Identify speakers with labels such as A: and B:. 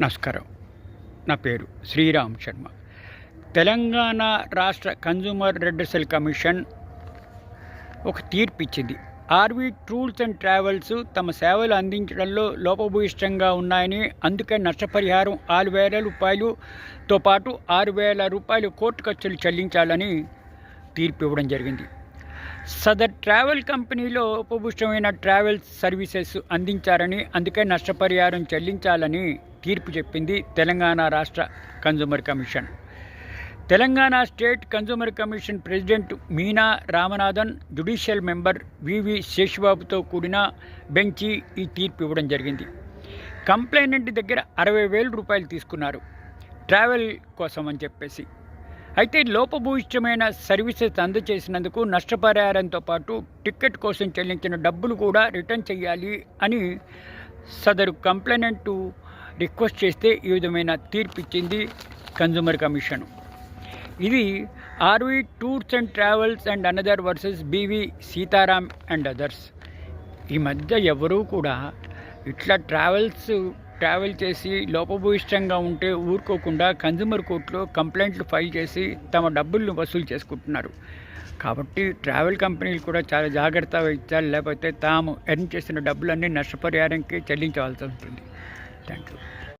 A: నమస్కారం. నా పేరు శ్రీరామ్ శర్మ. తెలంగాణ రాష్ట్ర కన్జ్యూమర్ సెల్ కమిషన్ ఒక తీర్పు ఇచ్చింది. ఆర్వీ టూర్స్ అండ్ ట్రావెల్స్ తమ సేవలు అందించడంలో లోపభూయిష్టంగా ఉన్నాయని అందుకే నష్టపరిహారం ఆరు వేల రూపాయలుతో పాటు ఆరు వేల రూపాయలు కోర్టు ఖర్చులు చెల్లించాలని తీర్పు ఇవ్వడం జరిగింది. సదర్ ట్రావెల్ కంపెనీలో ఉపభూషమైన ట్రావెల్ సర్వీసెస్ అందించారని అందుకే నష్టపరిహారం చెల్లించాలని తీర్పు చెప్పింది తెలంగాణ రాష్ట్ర consumer commission. Telangana state consumer commission president Meena Ramanathan judicial member V V శేషబాబుతో కూడిన బెంచి ఈ తీర్పు ఇవ్వడం జరిగింది. కంప్లైనెంట్ దగ్గర అరవై వేల రూపాయలు తీసుకున్నారు. ట్రావెల్ కోసం అని చెప్పేసి. అయితే లోపభూయిష్టమైన సర్వీసెస్ అందజేసినందుకు నష్టపరిహారంతో పాటు టికెట్ కోసం చెల్లించిన డబ్బులు కూడా రిటర్న్ చేయాలి అని సదరు కంప్లైనెంట్ రిక్వెస్ట్ చేస్తే ఈ విధమైన తీర్పు ఇచ్చింది కన్జ్యూమర్ కమిషన్. ఇది R V tours and travels and another versus B V Sitaram and others. ఈ మధ్య ఎవరూ కూడా ఇట్లా ట్రావెల్స్ ట్రావెల్ చేసి లోపభూయిష్టంగా ఉంటే ఊరుకోకుండా కన్జ్యూమర్ కోర్టులో కంప్లైంట్లు ఫైల్ చేసి తమ డబ్బులను వసూలు చేసుకుంటున్నారు. కాబట్టి ట్రావెల్ కంపెనీలు కూడా చాలా జాగ్రత్త వహించాలి లేకపోతే తాము ఎర్న్ చేసిన డబ్బులన్నీ నష్టపరిహారంకి చెల్లించవలసి ఉంటుంది. Thank you